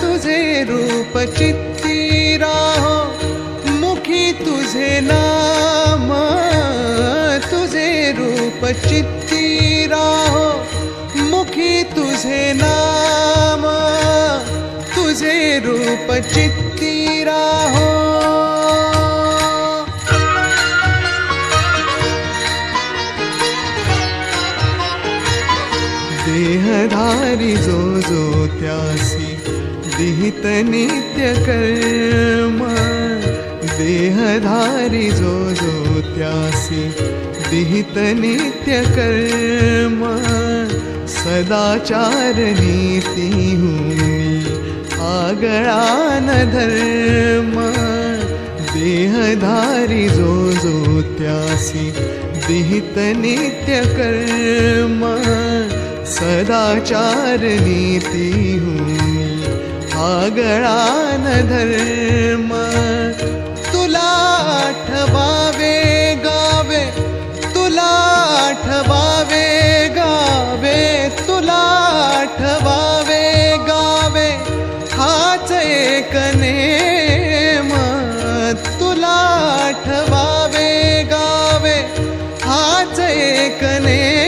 तुझे रूप चित्ती राहो मुखी तुझे नाम तुझे रूप चित्ती राहो मुखी तुझे नाम तुझे रूप चित्ती राहो। विहित नित्य कर्म देहधारी जो जो त्यासी, विहित नित्य कर्म सदाचार नीति आगळा न धर्म। देहधारी जो जो त्यासी, विहित नित्य कर्म सदाचार नीति हुनी। आगळा धर्म. तुला आठवावे गावे तुला आठवावे गावे तुला आठवावे गावे. हाच एक नेम. तुला आठवावे गावे हाच एक नेम.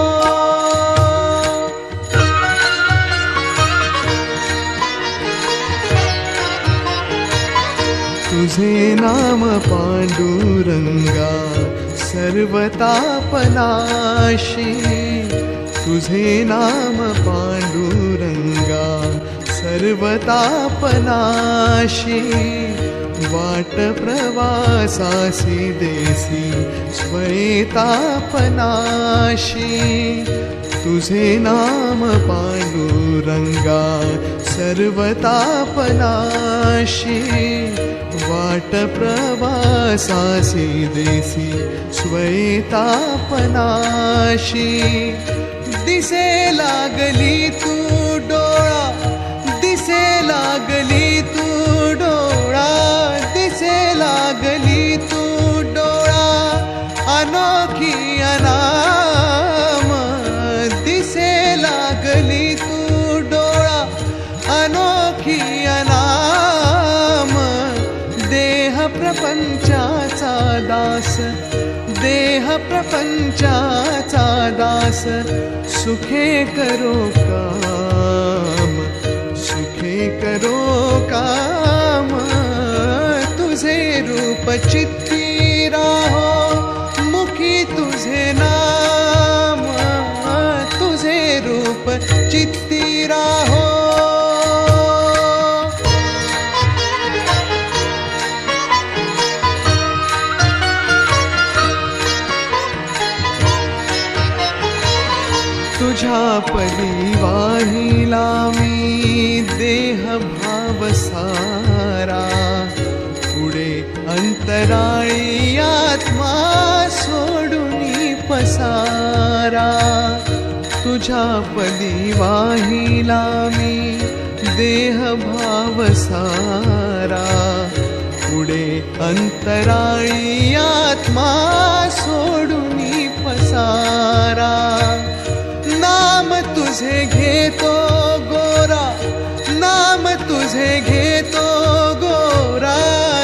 तुझे नाम पांडुरंगा सर्वतापनाशी। तुझे नाम पांडुरंगा सर्वतापनाशी। वाट प्रवासासी देसी स्वयतापनाशी तुझे नाम पांडुरंगा सर्वतापनाशी वाट प्रवासासी देसी स्वयतापनाशी दिसे लागली तू डोळा दिसे लागली तू डोळा दिसे लागली तू डोळा अनोखी अना देह प्रपंचाचा दास, देह प्रपंचाचा दास, सुखे करो काम, सुखे करो काम, तुझे रूप चित्ती पदी वाहिला मी देह भाव सारा. पुढे अंतराळी आत्मा सोडून पसारा. तुझ्या पदी वाहिला मी देह भाव सारा. पुढे अंतराळी आत्मा सोडून पसारा. नाम तुझे घेतो गोरा नाम तुझे घेतो गोरा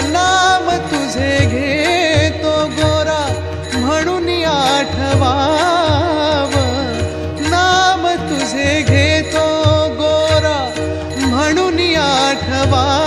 नाम तुझे घेतो गोरा म्हणून आठवाव. नाम तुझे घेतो गोरा म्हणून आठवा